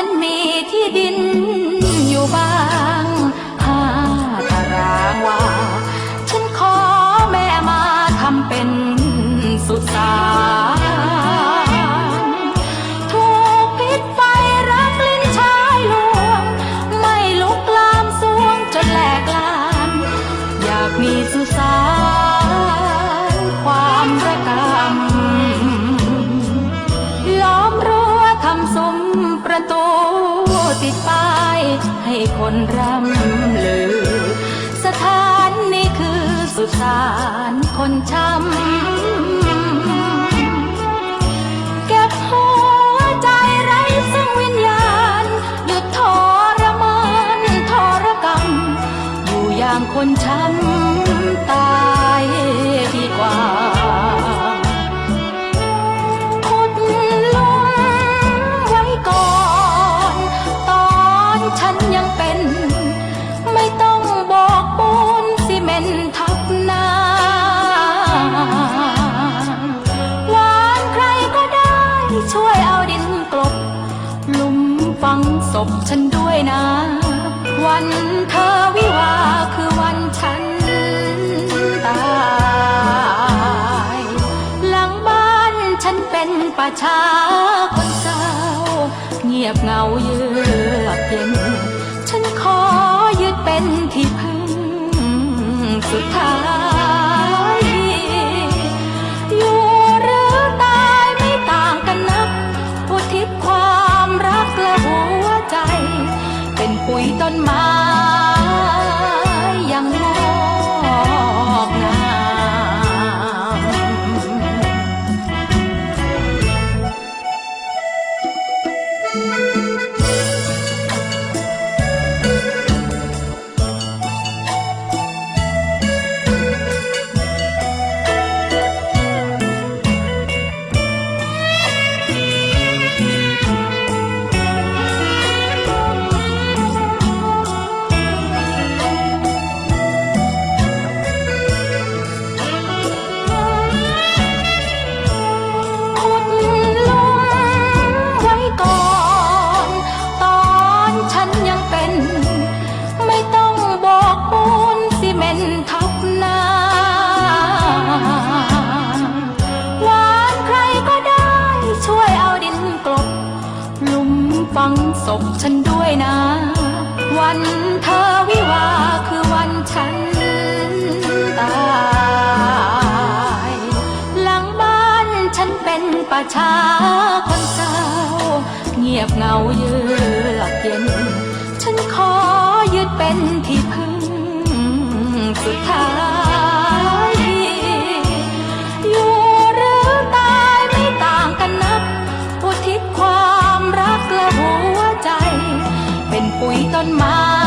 ฉันมีที่ดิน ประตูติดป้ายให้คนรำลือ สถานนี้คือสุสานคนช้ำ พฉันด้วยนะ วันเธอวิวาคือวันฉันตายหลังบ้านฉันเป็นป่าช้าคนเศร้า เงียบเหงาเยือกเย็น ฉันขอยึดเป็นที่พึ่งสุดท้าย ลุมฝังศพฉันด้วยนะ วันเธอวิวาคือวันฉันตายหลังบ้านฉันเป็นป่าช้าคนเศร้า เงียบเงาเยือกเย็น ฉันขอยึดเป็นที่พึ่งสุดท้าย Uy, ton ma.